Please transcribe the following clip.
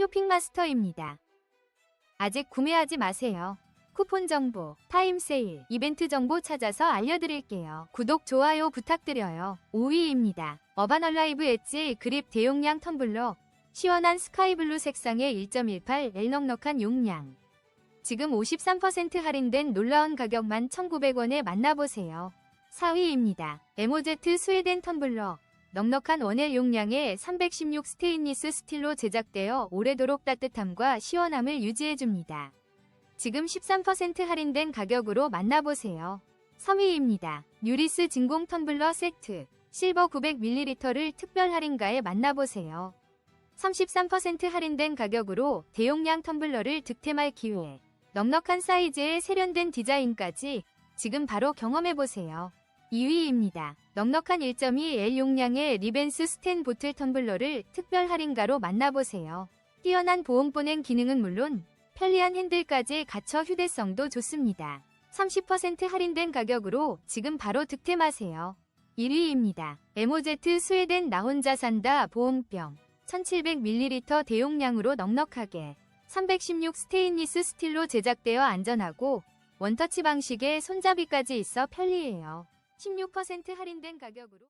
쇼핑마스터입니다. 아직 구매하지 마세요. 쿠폰 정보, 타임 세일, 이벤트 정보 찾아서 알려드릴게요. 구독, 좋아요 부탁드려요. 5위입니다. 어반얼라이브 엣지 그립 대용량 텀블러. 시원한 스카이블루 색상의 1.18L 넉넉한 용량. 지금 53% 할인된 놀라운 가격만 1,900원에 만나보세요. 4위입니다. 에모제트 스웨덴 텀블러. 넉넉한 원엘 용량의 316 스테인리스 스틸로 제작되어 오래도록 따뜻함과 시원함을 유지해줍니다. 지금 13% 할인된 가격으로 만나보세요. 3위입니다. 뉴리스 진공 텀블러 세트 실버 900ml를 특별 할인가에 만나보세요. 33% 할인된 가격으로 대용량 텀블러를 득템할 기회. 넉넉한 사이즈의 세련된 디자인까지 지금 바로 경험해보세요. 2위입니다. 넉넉한 1.2L 용량의 리벤스 스텐 보틀 텀블러를 특별 할인가로 만나보세요. 뛰어난 보온 보냉 기능은 물론 편리한 핸들까지 갖춰 휴대성도 좋습니다. 30% 할인된 가격으로 지금 바로 득템하세요. 1위입니다. 에모제트 스웨덴 나 혼자 산다 보온병 1700ml 대용량으로 넉넉하게 316 스테인리스 스틸로 제작되어 안전하고 원터치 방식의 손잡이까지 있어 편리해요. 16% 할인된 가격으로